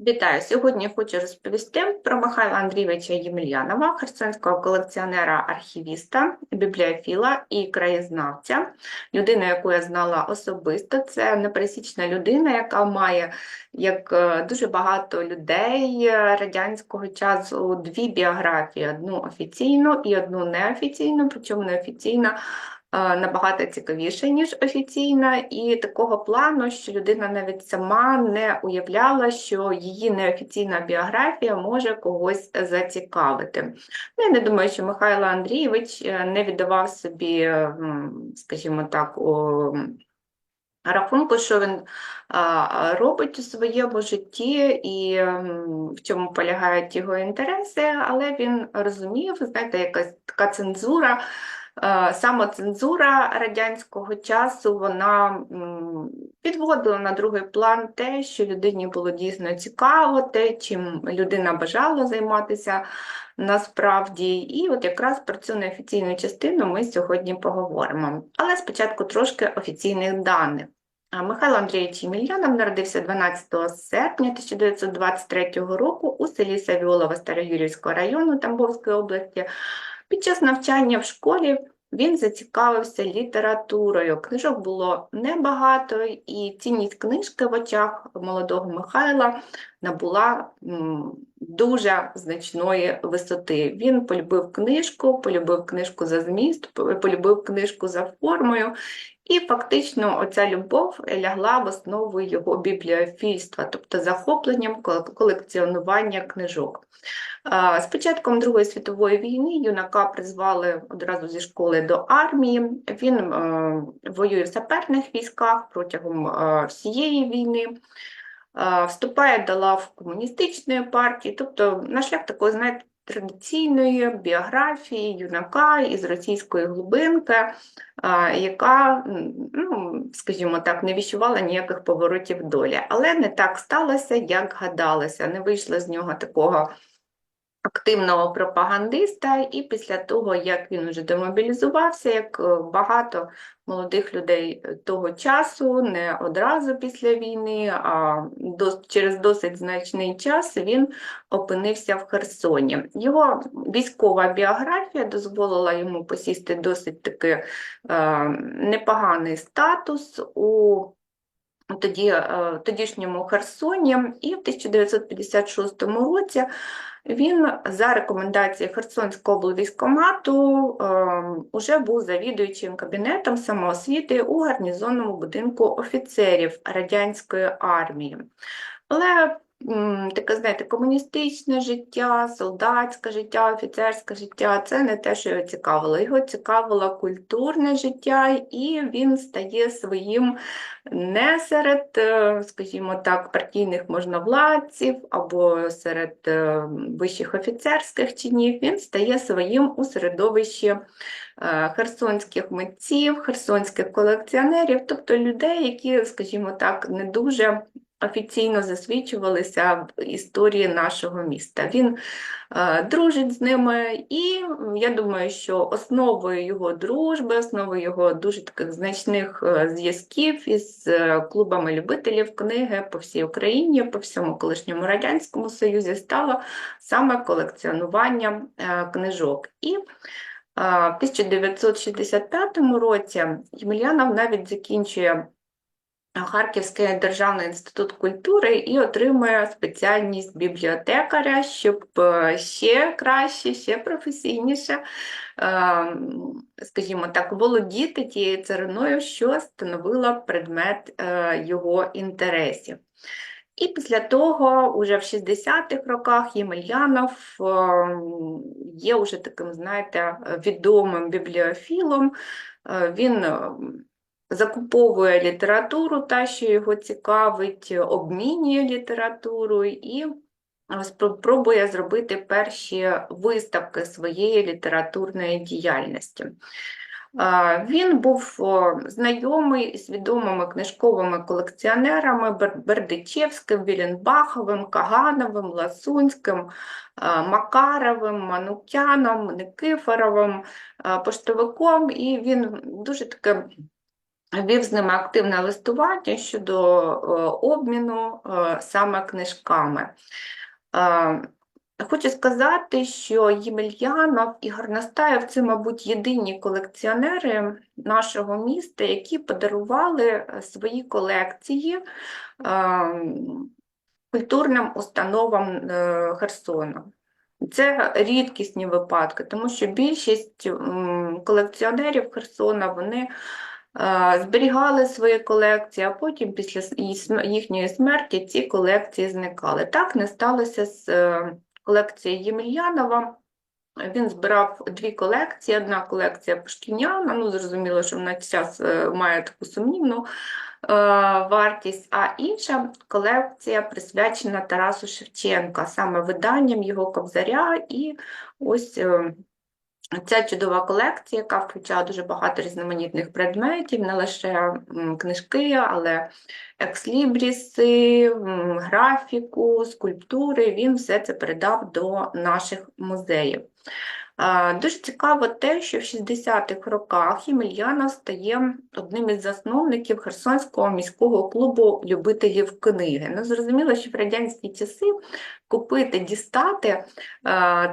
Вітаю! Сьогодні хочу розповісти про Михайла Андрійовича Ємельянова, херсонського колекціонера-архівіста, бібліофіла і краєзнавця. Людина, яку я знала особисто, це непересічна людина, яка має, як е, дуже багато людей радянського часу, дві біографії: одну офіційну і одну неофіційну, причому неофіційна набагато цікавіше, ніж офіційна, і такого плану, що людина навіть сама не уявляла, що її неофіційна біографія може когось зацікавити. Ну, Я не думаю, що Михайло Андрійович е, не віддавав собі, скажімо так, у рахунку, що він робить у своєму житті і в чому полягають його інтереси, але він розумів, знаєте, якась така цензура. Е, самоцензура радянського часу вона підводила на другий план те, що людині було дійсно цікаво, те, чим людина бажала займатися насправді. І от якраз про цю неофіційну частину ми сьогодні поговоримо. Але спочатку трошки офіційних даних. Михайло Андрійович Ємельянов народився 12 серпня 1923 року у селі Савіолова Староюрівського району Тамбовської області. Під час навчання в школі він зацікавився літературою. Книжок було небагато, і цінність книжки в очах молодого Михайла набула дуже значної висоти. Він полюбив книжку, полюбив книжку за зміст, полюбив книжку за формою, і фактично оця любов лягла в основу його бібліофільства, тобто захопленням колекціонування книжок. З початком Другої світової війни юнака призвали одразу зі школи до армії. Він воює в саперних військах протягом всієї війни, вступає до лав комуністичної партії, тобто на шлях такої, знаєте, традиційної біографії юнака із російської глибинки, яка, ну, скажімо так, не відчувала ніяких поворотів долі. Але не так сталося, як гадалося. Не вийшло з нього такого активного пропагандиста, і після того, як він вже демобілізувався, як е, багато молодих людей е, того часу, не одразу після війни, а через досить значний час він опинився в Херсоні. Його військова біографія дозволила йому посісти досить таки е, непоганий статус у тоді, Тодішньому Херсоні, і в 1956 році він за рекомендацією Херсонського облвійськомату вже ем, був завідуючим кабінетом самоосвіти у гарнізонному будинку офіцерів радянської армії. Але таке, знаєте, комуністичне життя, солдатське життя, офіцерське життя це не те, що його цікавило. Його цікавило культурне життя, і він стає своїм не серед, е, скажімо так, партійних можновладців або серед е, вищих офіцерських чинів. Він стає своїм у середовищі. Е, херсонських митців, херсонських колекціонерів, тобто людей, які, скажімо так, не дуже офіційно засвідчувалися в історії нашого міста. Він е, дружить з ними, і я думаю, що основою його дружби, основою його дуже таких значних е, зв'язків із е, клубами любителів книги по всій Україні, по всьому колишньому Радянському Союзі стало саме колекціонування е, книжок. І е, в 1965 році Ємельянов навіть закінчує Харківський державний інститут культури і отримує спеціальність бібліотекаря, щоб е, ще краще, ще професійніше, ем, скажімо так, володіти тією цариною, що становила предмет е, його інтересів. І після того, уже в 60-х роках, Ємельянов є уже таким, знаєте, відомим бібліофілом. Е, він закуповує літературу, та, що його цікавить, обмінює літературу і спробує зробити перші виставки своєї літературної діяльності. Він був знайомий з відомими книжковими колекціонерами Бердичевським, Віленбаховим, Кагановим, Ласунським, Макаровим, Манукяном, Никифоровим, поштовиком, і він дуже таке вів з ними активне листування щодо е, обміну е, саме книжками. Е, Хочу сказати, що Ємельянов і Горностаєв це, мабуть, єдині колекціонери нашого міста, які подарували свої колекції культурним установам Херсона. Це рідкісні випадки, тому що більшість колекціонерів Херсона вони зберігали свої колекції, а потім після їхньої смерті ці колекції зникали. Так не сталося з е, колекцією Ємельянова. Він збирав дві колекції. Одна колекція Пушкіняна, ну зрозуміло, що вона зараз е, має таку сумнівну е, вартість, а інша колекція присвячена Тарасу Шевченка, саме виданням його кобзаря. І ось е, ця чудова колекція, яка включає дуже багато різноманітних предметів, не лише книжки, але екслібріси, графіку, скульптури. Він все це передав до наших музеїв. А, Дуже цікаво те, що в 60-х роках Ємельянов стає одним із засновників Херсонського міського клубу любителів книги. Ну, зрозуміло, що в радянські часи купити, дістати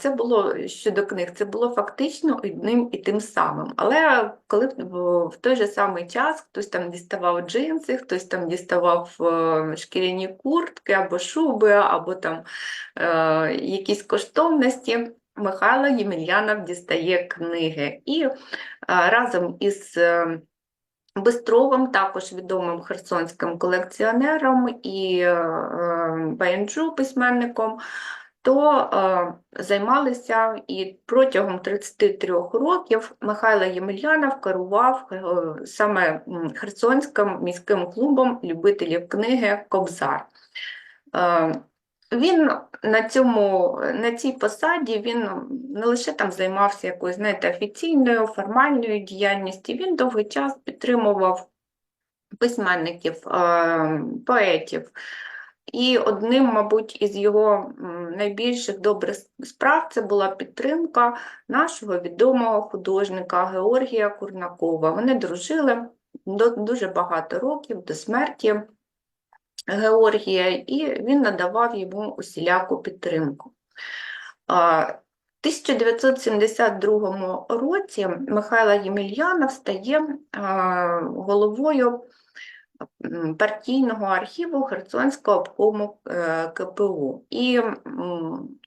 це було щодо книг, це було фактично одним і тим самим. Але коли в той же самий час хтось там діставав джинси, хтось там діставав е, шкіряні куртки або шуби, або там е, якісь коштовності. Михайло Ємельянов дістає книги. І е, разом із е, Бистровим, також відомим херсонським колекціонером і е, Баянджу письменником, то займалися і протягом 33 років Михайло Ємельянов керував саме Херсонським міським клубом любителів книги Кобзар. Він на цьому, на цій посаді він не лише там займався якоюсь, знаєте, офіційною, формальною діяльністю, він довгий час підтримував письменників, е, поетів. І одним, мабуть, із його найбільших добрих справ це була підтримка нашого відомого художника Георгія Курнакова. Вони дружили дуже багато років до смерті. Георгія, і він надавав йому усіляку підтримку. В 1972 році Михайло Ємельянов стає головою партійного архіву Херсонського обкому е, КПУ. І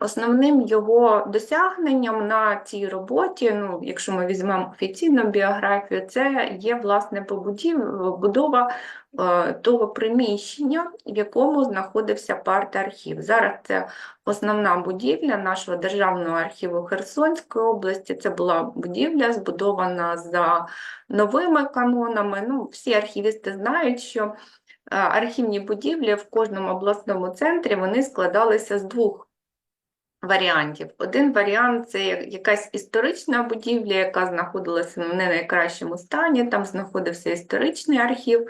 основним його досягненням на цій роботі, ну, якщо ми візьмемо офіційну біографію, це є власне побудів- будова е, того приміщення, в якому знаходився парт-архів. Зараз це основна будівля нашого Державного архіву Херсонської області. Це була будівля, збудована за новими канонами. Ну, всі архівісти знають, що е, архівні будівлі в кожному обласному центрі вони складалися з двох варіантів. Один варіант це якась історична будівля, яка знаходилася в не найкращому стані, там знаходився історичний архів,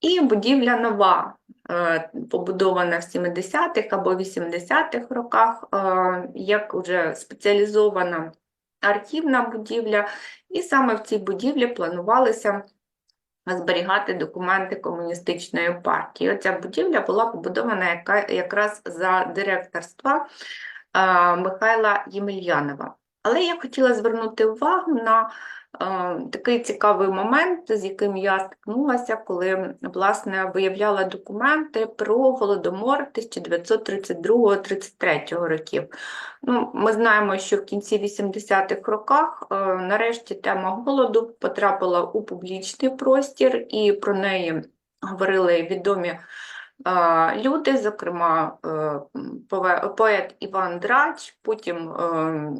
і будівля нова, е, побудована в 70-х або 80-х роках, е, як вже спеціалізована архівна будівля, і саме в цій будівлі планувалося зберігати документи комуністичної партії. Оця будівля була побудована якраз за директорства е, Михайла Ємельянова. Але я хотіла звернути увагу на такий цікавий момент, з яким я стикнулася, коли власне виявляла документи про голодомор 1932-33 років. Ну, ми знаємо, що в кінці 80-х роках е, нарешті тема голоду потрапила у публічний простір, і про неї говорили відомі е, люди, зокрема е, поет Іван Драч, потім е,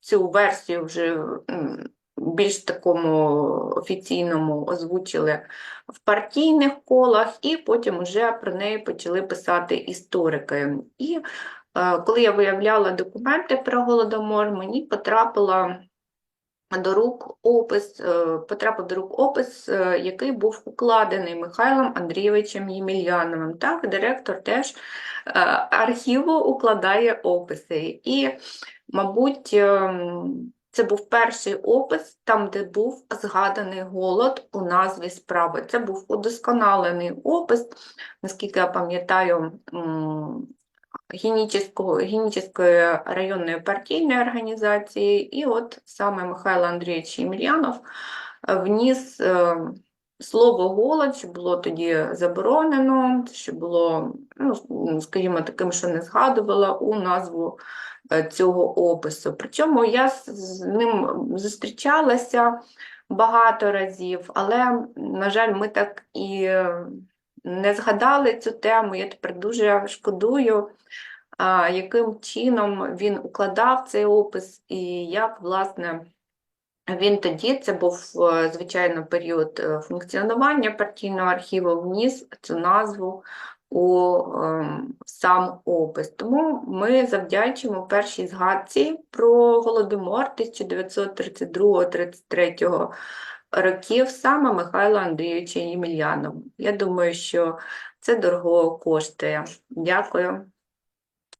цю версію вже більш такому офіційному озвучили в партійних колах, і потім вже про неї почали писати історики. І е, коли я виявляла документи про Голодомор, мені потрапила до рук опис, е, потрапив до рук опис, е, який був укладений Михайлом Андрійовичем Ємельяновим. Так, директор теж е, архіву укладає описи. І, мабуть, ем, Це був перший опис, там, де був згаданий голод у назві справи. Це був удосконалений опис, наскільки я пам'ятаю, Генічеської районної партійної організації, і от саме Михайло Андрійович Ємельянов е, вніс е, слово голод, що було тоді заборонено, що було, ну, скажімо, таким, що не згадувала у назву цього опису. Причому я з- ним зустрічалася багато разів, але, на жаль, ми так і е, не згадали цю тему. Я тепер дуже шкодую, яким чином він укладав цей опис і як, власне, він тоді, це був, е, звичайно, період е, функціонування партійного архіву, вніс цю назву у ем, сам опис. Тому ми завдячимо першій згадці про Голодомор 1932-33 років саме Михайло Андрійовича Ємельянову. Я думаю, що це дорого коштує. Дякую.